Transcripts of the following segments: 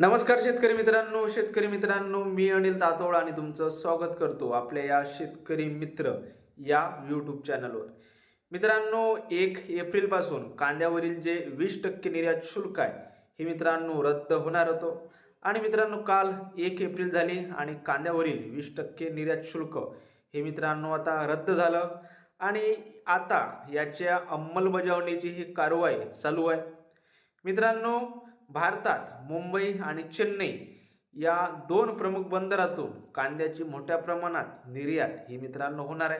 नमस्कार शेतकरी मित्रांनो शेतकरी मित्रांनो मी अनिल तातोळ आणि तुमचं स्वागत करतो आपल्या या शेतकरी मित्र या यूट्यूब चॅनलवर मित्रांनो एक एप्रिलपासून कांद्यावरील जे वीस टक्के निर्यात शुल्क आहे हे मित्रांनो रद्द होणार होतं. आणि मित्रांनो काल एक एप्रिल झाली आणि कांद्यावरील वीस टक्के निर्यात शुल्क हे मित्रांनो आता रद्द झालं. आणि आता याच्या अंमलबजावणीची ही कारवाई चालू आहे. मित्रांनो भारतात मुंबई आणि चेन्नई या दोन प्रमुख बंदरातून कांद्याची मोठ्या प्रमाणात निर्यात ही मित्रांनो होणार आहे.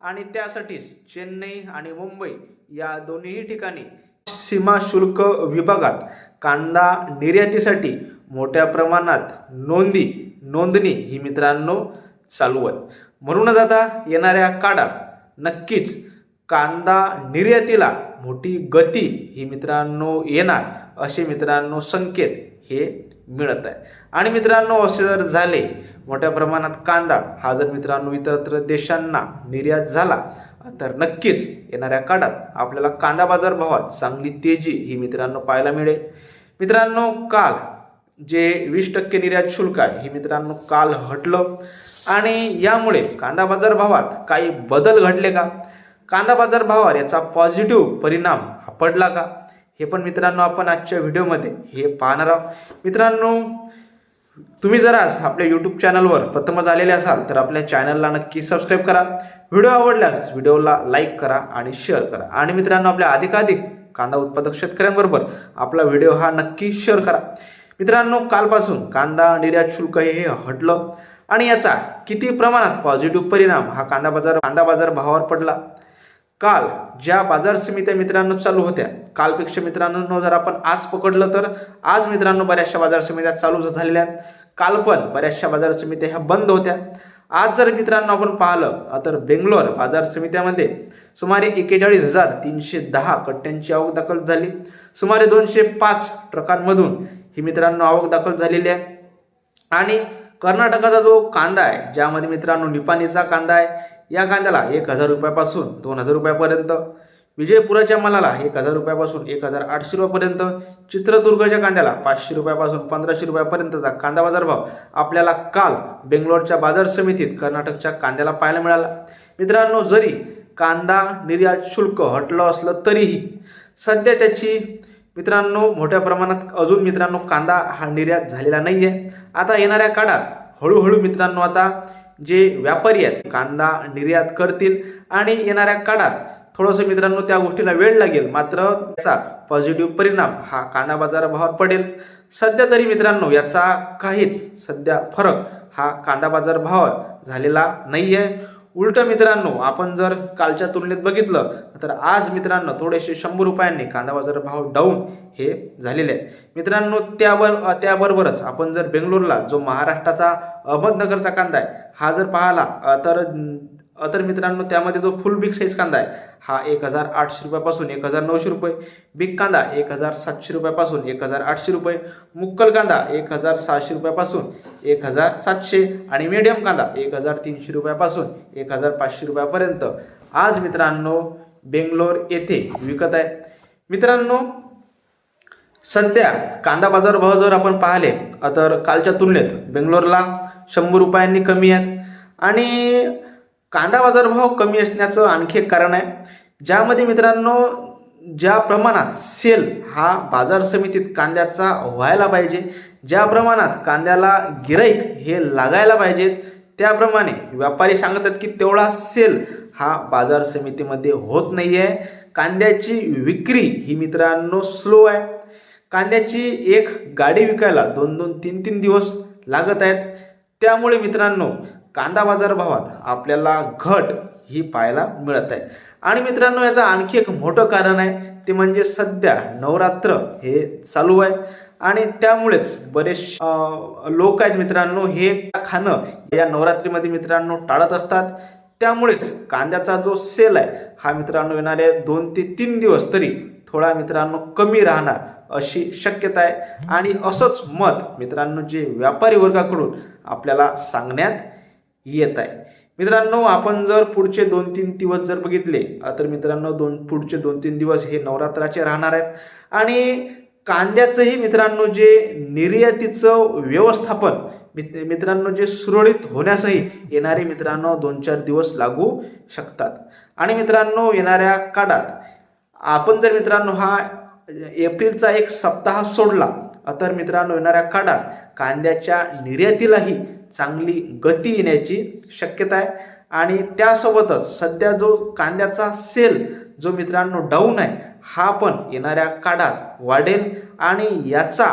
आणि त्यासाठीच चेन्नई आणि मुंबई या दोन्ही ठिकाणी सीमा शुल्क विभागात कांदा निर्यातीसाठी मोठ्या प्रमाणात नोंदी नोंदणी ही मित्रांनो चालू आहे. म्हणूनच आता येणाऱ्या काळात नक्कीच कांदा निर्यातीला मोठी गती ही मित्रांनो येणार. असे मित्रांनो संकेत हे मिळत आहे. आणि मित्रांनो असे जर झाले मोठ्या प्रमाणात कांदा हा जर मित्रांनो इतरत्र देशांना निर्यात झाला तर नक्कीच येणाऱ्या काळात आपल्याला कांदा बाजार भावात चांगली तेजी ही मित्रांनो पाहायला मिळेल. मित्रांनो काल जे वीस टक्के निर्यात शुल्क आहे हे मित्रांनो काल हटलं. आणि यामुळे कांदा बाजार भावात काही बदल घडले का? कांदा बाजार भावावर याचा पॉझिटिव्ह परिणाम हा पडला का? हे पण मित्रांनो आपण आजच्या व्हिडिओमध्ये हे पाहणार आहोत. मित्रांनो तुम्ही जर आज आपल्या यूट्यूब चॅनलवर प्रथमच आलेले असाल तर आपल्या चॅनलला नक्की सबस्क्राईब करा. व्हिडिओ आवडल्यास व्हिडिओला लाईक करा आणि शेअर करा. आणि मित्रांनो आपल्या अधिकाधिक कांदा उत्पादक शेतकऱ्यांबरोबर आपला व्हिडिओ हा नक्की शेअर करा. मित्रांनो कालपासून कांदा निर्यात शुल्क हे हटलं आणि याचा किती प्रमाणात पॉझिटिव्ह परिणाम हा कांदा बाजार कांदा बाजार भावावर पडला? काल ज्या बाजार समित्या मित्रांनो चालू होत्या कालपेक्षा मित्रांनो जर आपण आज पकडलं तर आज मित्रांनो बऱ्याचशा बाजार समित्या चालू झालेल्या आहेत. काल पण बऱ्याचशा बाजार समित्या ह्या बंद होत्या. आज जर मित्रांनो आपण पाहिलं तर बेंगलोर बाजार समित्यामध्ये सुमारे एकेचाळीस हजार तीनशे दहा कट्ट्यांची आवक दाखल झाली. सुमारे दोनशे पाच ट्रकांमधून ही मित्रांनो आवक दाखल झालेली आहे. आणि कर्नाटकाचा जो कांदा आहे ज्यामध्ये मित्रांनो निपाणीचा कांदा आहे या कांद्याला एक हजार रुपयापासून दोन हजार रुपयापर्यंत विजयपुराच्या मालाला एक हजार रुपयापासून एक हजार आठशे रुपयापर्यंत चित्रदुर्गच्या कांद्याला पाचशे रुपयापासून पंधराशे रुपयापर्यंतचा कांदा बाजार भाव आपल्याला काल बेंगलोरच्या बाजार समितीत कर्नाटकच्या कांद्याला पाहायला मिळाला. मित्रांनो जरी कांदा निर्यात शुल्क हटलं असलं तरीही सध्या त्याची मित्रांनो मोठ्या प्रमाणात अजून मित्रांनो कांदा हा निर्यात झालेला नाही आहे आता येणाऱ्या काळात हळूहळू मित्रांनो आता जे व्यापारी आहेत कांदा निर्यात करतील आणि येणाऱ्या काळात थोडंसं मित्रांनो त्या गोष्टीला वेळ लागेल. मात्र त्याचा पॉझिटिव्ह परिणाम हा कांदा बाजारभावावर पडेल. सध्या तरी मित्रांनो याचा काहीच सध्या फरक हा कांदा बाजारभाव झालेला नाही आहे उलट मित्रांनो आपण जर कालच्या तुलनेत बघितलं तर आज मित्रांनो थोडेसे शंभर रुपयांनी कांदा बाजार भाव डाऊन हे झालेले आहेत. मित्रांनो त्यावर त्याबरोबरच आपण जर बेंगलोरला जो महाराष्ट्राचा अहमदनगरचा कांदा आहे हा जर पाहिला तर तर मित्रांनो त्यामध्ये जो फुल बिग साईज कांदा आहे हा एक हजार आठशे रुपयापासून एक हजार नऊशे रुपये. बिग कांदा एक हजार सातशे रुपयापासून एक हजार आठशे रुपये. मुक्कल कांदा एक हजार सहाशे रुपयापासून एक हजार सातशे. आणि मीडियम कांदा एक हजार तीनशे रुपयापासून एक हजार पाचशे रुपयापर्यंत. आज मित्रांनो बेंगलोर येथे विकत आहे. मित्रांनो सध्या कांदा बाजार भाव जर आपण पाहिले तर कालच्या तुलनेत बेंगलोरला शंभर रुपयांनी कमी आहेत. आणि कांदा बाजारभाव कमी असण्याचं आणखी एक कारण आहे. ज्यामध्ये मित्रांनो ज्या प्रमाणात सेल हा बाजार समितीत कांद्याचा व्हायला पाहिजे ज्या प्रमाणात कांद्याला गिराईक हे लागायला पाहिजेत त्याप्रमाणे व्यापारी सांगतात की तेवढा सेल हा बाजार समितीमध्ये होत नाही आहे कांद्याची विक्री ही मित्रांनो स्लो आहे. कांद्याची एक गाडी विकायला दोन दोन तीन तीन दिवस लागत आहेत. त्यामुळे मित्रांनो कांदा बाजार भावात आपल्याला घट ही पाहायला मिळत आहे. आणि मित्रांनो याचं आणखी एक मोठं कारण आहे ते म्हणजे सध्या नवरात्र हे चालू आहे. आणि त्यामुळेच बरेच लोक आहेत मित्रांनो हे खाणं या नवरात्रीमध्ये मित्रांनो टाळत असतात. त्यामुळेच कांद्याचा जो सेल आहे हा मित्रांनो येणारे दोन ते तीन दिवस तरी थोडा मित्रांनो कमी राहणार अशी शक्यता आहे. आणि असंच मत मित्रांनो जे व्यापारी वर्गाकडून आपल्याला सांगण्यात येत आहे. मित्रांनो आपण जर पुढचे दोन तीन दिवस जर बघितले तर मित्रांनो दोन पुढचे दोन तीन दिवस हे नवरात्राचे राहणार आहेत. आणि कांद्याचंही मित्रांनो जे निर्यातीचं व्यवस्थापन मित- मित्रांनो जे सुरळीत होण्यासही येणारे मित्रांनो दोन चार दिवस लागू शकतात. आणि मित्रांनो येणाऱ्या काळात आपण जर मित्रांनो हा एप्रिलचा एक सप्ताह सोडला तर मित्रांनो येणाऱ्या काळात कांद्याच्या निर्यातीलाही चांगली गती येण्याची शक्यता आहे. आणि त्यासोबतच सध्या जो कांद्याचा सेल जो मित्रांनो डाऊन आहे हा पण येणाऱ्या काळात वाढेल. आणि याचा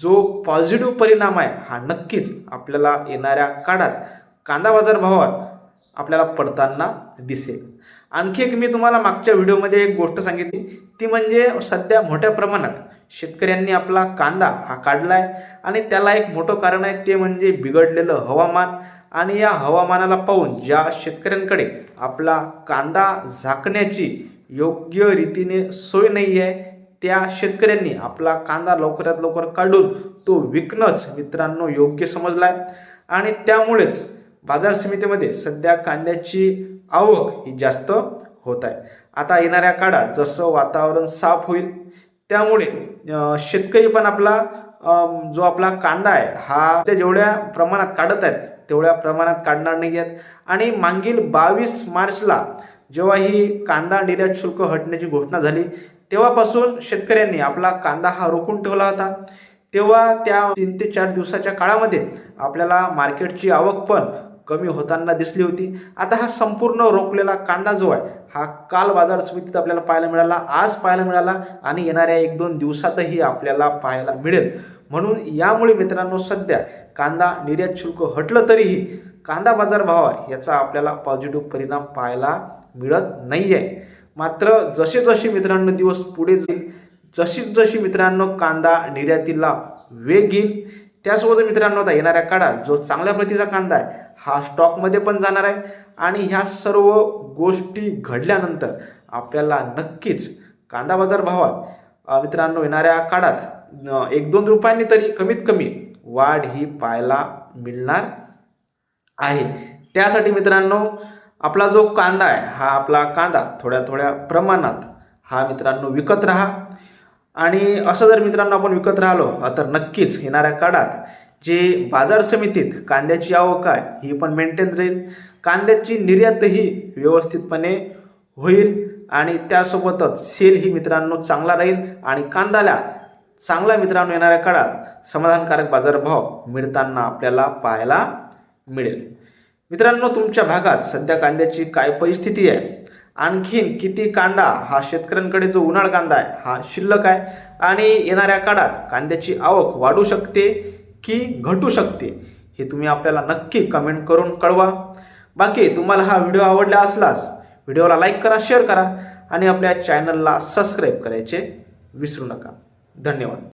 जो पॉझिटिव्ह परिणाम आहे हा नक्कीच आपल्याला येणाऱ्या काळात कांदा बाजार भावात आपल्याला पडताना दिसेल. आणखी एक मी तुम्हाला मागच्या व्हिडिओमध्ये एक गोष्ट सांगितली. ती म्हणजे सध्या मोठ्या प्रमाणात शेतकऱ्यांनी आपला कांदा हा काढला आहे आणि त्याला एक मोठं कारण आहे ते म्हणजे बिघडलेलं हवामान. आणि या हवामानाला पाहून ज्या शेतकऱ्यांकडे आपला कांदा झाकण्याची योग्य रीतीने सोय नाही आहे त्या शेतकऱ्यांनी आपला कांदा लवकरात लवकर काढून तो विकणंच मित्रांनो योग्य समजला आहे आणि त्यामुळेच बाजार समितीमध्ये सध्या कांद्याची आवक ही जास्त होत आहे. आता येणाऱ्या काळात जसं वातावरण साफ होईल त्यामुळे शेतकरी पण आपला जो आपला कांदा आहे हा ते जेवढ्या प्रमाणात काढत आहेत तेवढ्या प्रमाणात काढणार नाही आहेत. आणि मागील बावीस मार्चला जेव्हा ही कांदा निर्यात शुल्क हटण्याची घोषणा झाली तेव्हापासून शेतकऱ्यांनी आपला कांदा हा रोखून ठेवला होता. तेव्हा त्या तीन ते चार दिवसाच्या काळामध्ये आपल्याला मार्केटची आवक पण कमी होताना दिसली होती. आता हा संपूर्ण रोखलेला कांदा जो आहे हा काल बाजार समितीत आपल्याला पाहायला मिळाला आज पाहायला मिळाला आणि येणाऱ्या एक दोन दिवसातही आपल्याला पाहायला मिळेल. म्हणून यामुळे मित्रांनो सध्या कांदा निर्यात शुल्क हटलं तरीही कांदा बाजार भावावर याचा आपल्याला पॉझिटिव्ह परिणाम पाहायला मिळत नाही आहे मात्र जसे जसे मित्रांनो दिवस पुढे जाईल जशी जशी मित्रांनो कांदा निर्यातीला वेग येईल त्यासोबत मित्रांनो आता येणाऱ्या काळात जो चांगल्या प्रतीचा कांदा आहे हा स्टॉकमध्ये पण जाणार आहे. आणि ह्या सर्व गोष्टी घडल्यानंतर आपल्याला नक्कीच कांदा बाजार भावात मित्रांनो येणाऱ्या काळात एक दोन रुपयांनी तरी कमीत कमी वाढ ही पाहायला मिळणार आहे. त्यासाठी मित्रांनो आपला जो कांदा आहे हा आपला कांदा थोड्या थोड्या प्रमाणात हा मित्रांनो विकत राहा. आणि असं जर मित्रांनो आपण विकत राहिलो तर नक्कीच येणाऱ्या काळात जे बाजार समितीत कांद्याची आवक आहे ही पण मेंटेन राहील. कांद्याची निर्यातही व्यवस्थितपणे होईल आणि त्यासोबतच सेल ही मित्रांनो चांगला राहील आणि कांद्याला चांगला मित्रांनो येणाऱ्या काळात समाधानकारक बाजारभाव मिळताना आपल्याला पाहायला मिळेल. मित्रांनो तुमच्या भागात सध्या कांद्याची काय परिस्थिती आहे? आणखीन किती कांदा हा शेतकऱ्यांकडे जो उन्हाळ कांदा आहे हा शिल्लक आहे? आणि येणाऱ्या काळात कांद्याची आवक वाढू शकते की घटू शकते? हे तुम्ही आपल्याला नक्की कमेंट करून कळवा. बाकी तुम्हाला हा व्हिडिओ आवडला असलास व्हिडिओला लाईक करा शेअर करा आणि आपल्या चॅनलला सबस्क्राईब करायचे विसरू नका. धन्यवाद.